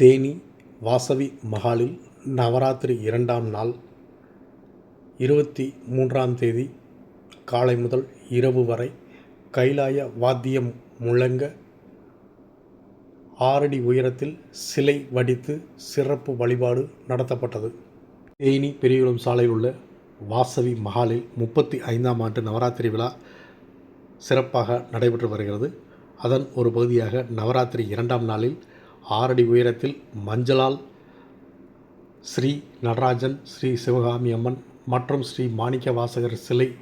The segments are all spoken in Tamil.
தேனி வாசவி மஹாலில் நவராத்திரி இரண்டாம் நாள் இருபத்தி மூன்றாம் தேதி காலை முதல் இரவு வரை கைலாய வாத்தியம் முழங்க ஆறடி உயரத்தில் சிலை வடித்து சிறப்பு வழிபாடு நடத்தப்பட்டது. தேனி பெரியகுளம் சாலையில் உள்ள வாசவி மஹாலில் முப்பத்தி ஐந்தாம் ஆண்டு நவராத்திரி விழா சிறப்பாக நடைபெற்று வருகிறது. அதன் ஒரு பகுதியாக நவராத்திரி இரண்டாம் நாளில் ஆறடி உயரத்தில் மஞ்சளால் ஸ்ரீ நடராஜன் ஸ்ரீ சிவகாமி அம்மன் மற்றும் ஸ்ரீ மாணிக்க வாசகர் சிலை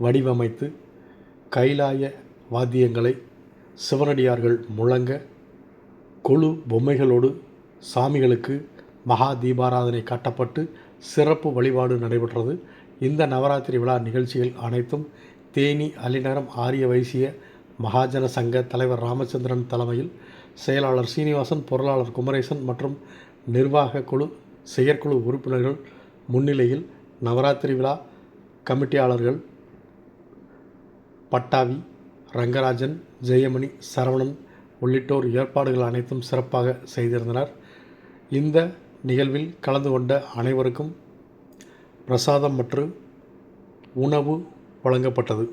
வடிவமைத்து கைலாய வாத்தியங்களை சிவனடியார்கள் முழங்க கொழு பொம்மைகளோடு சாமிகளுக்கு மகா தீபாராதனை காட்டப்பட்டு சிறப்பு வழிபாடு நடைபெற்றது. இந்த நவராத்திரி விழா நிகழ்ச்சிகள் அனைத்தும் தேனி அலிநகரம் ஆரிய வைசிய மகாஜன சங்க தலைவர் ராமச்சந்திரன் தலைமையில் செயலாளர் சீனிவாசன் பொருளாளர் குமரேசன் மற்றும் நிர்வாக குழு செயற்குழு உறுப்பினர்கள் முன்னிலையில் நவராத்திரி விழா கமிட்டியாளர்கள் பட்டாவி ரங்கராஜன் ஜெயமணி சரவணன் உள்ளிட்டோர் ஏற்பாடுகள் அனைத்தும் சிறப்பாக செய்திருந்தனர். இந்த நிகழ்வில் கலந்து கொண்ட அனைவருக்கும் பிரசாதம் மற்றும் உணவு வழங்கப்பட்டது.